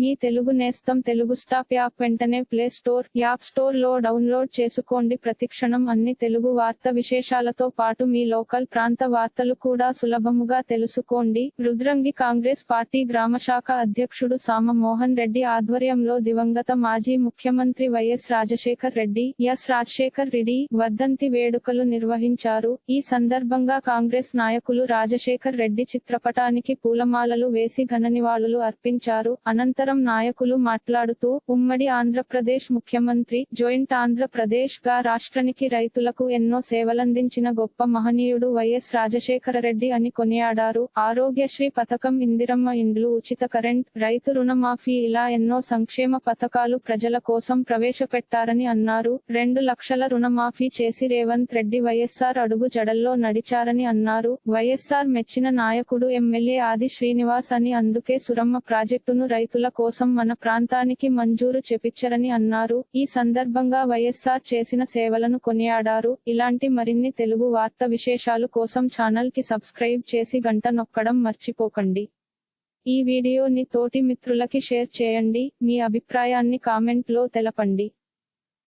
మీ తెలుగు నేస్తం Telugu stop app వెంటనే play store app స్టోర్లో డౌన్లోడ్ చేసుకోండి. ప్రతిక్షణం అన్ని తెలుగు వార్త విశేషాలతో పాటు మీ లోకల్ ప్రాంత వార్తలు కూడా సులభముగా తెలుసుకోండి. రుద్రంగి కాంగ్రెస్ పార్టీ గ్రామశాఖ అధ్యక్షుడు సామ మోహన్ రెడ్డి ఆధ్వర్యంలో దివంగత మాజీ ముఖ్యమంత్రి వైఎస్ రాజశేఖర్ రెడ్డి ఎస్ రాజశేఖర్ రెడ్డి వర్ధంతి వేడుకలు నిర్వహించారు. ఈ సందర్భంగా కాంగ్రెస్ నాయకులు రాజశేఖర్ రెడ్డి చిత్రపటానికి పూలమాలలు వేసి ఘన నివాళులు అర్పించారు. అనంతరం నాయకులు మాట్లాడుతూ ఉమ్మడి ఆంధ్రప్రదేశ్ ముఖ్యమంత్రి జాయింట్ ఆంధ్రప్రదేశ్గా రాష్ట్రానికి రైతులకు ఎన్నో సేవలందించిన గొప్ప మహనీయుడు వైఎస్ రాజశేఖర రెడ్డి అని కొనియాడారు. ఆరోగ్యశ్రీ పథకం ఇందిరమ్మ ఇండ్లు ఉచిత కరెంట్ రైతు రుణమాఫీ ఇలా ఎన్నో సంక్షేమ పథకాలు ప్రజల కోసం ప్రవేశపెట్టారని అన్నారు. రెండు లక్షల రుణమాఫీ చేసి రేవంత్ రెడ్డి వైఎస్ఆర్ అడుగు జడల్లో నడిచారని అన్నారు. వైఎస్ఆర్ మెచ్చిన నాయకుడు ఎమ్మెల్యే ఆది శ్రీనివాస్ అని అందుకే సురమ్మ ప్రాజెక్టును రైతుల కోసం మన ప్రాంతానికి మంజూరు చేపించరని అన్నారు. ఈ సందర్భంగా వైఎస్ఆర్ చేసిన సేవలను కొనియాడారు. ఇలాంటి మరిన్ని తెలుగు వార్త విశేషాలు కోసం ఛానల్కి సబ్స్క్రైబ్ చేసి గంట నొక్కడం మర్చిపోకండి. ఈ వీడియోని తోటి మిత్రులకి షేర్ చేయండి. మీ అభిప్రాయాన్ని కామెంట్లో తెలపండి.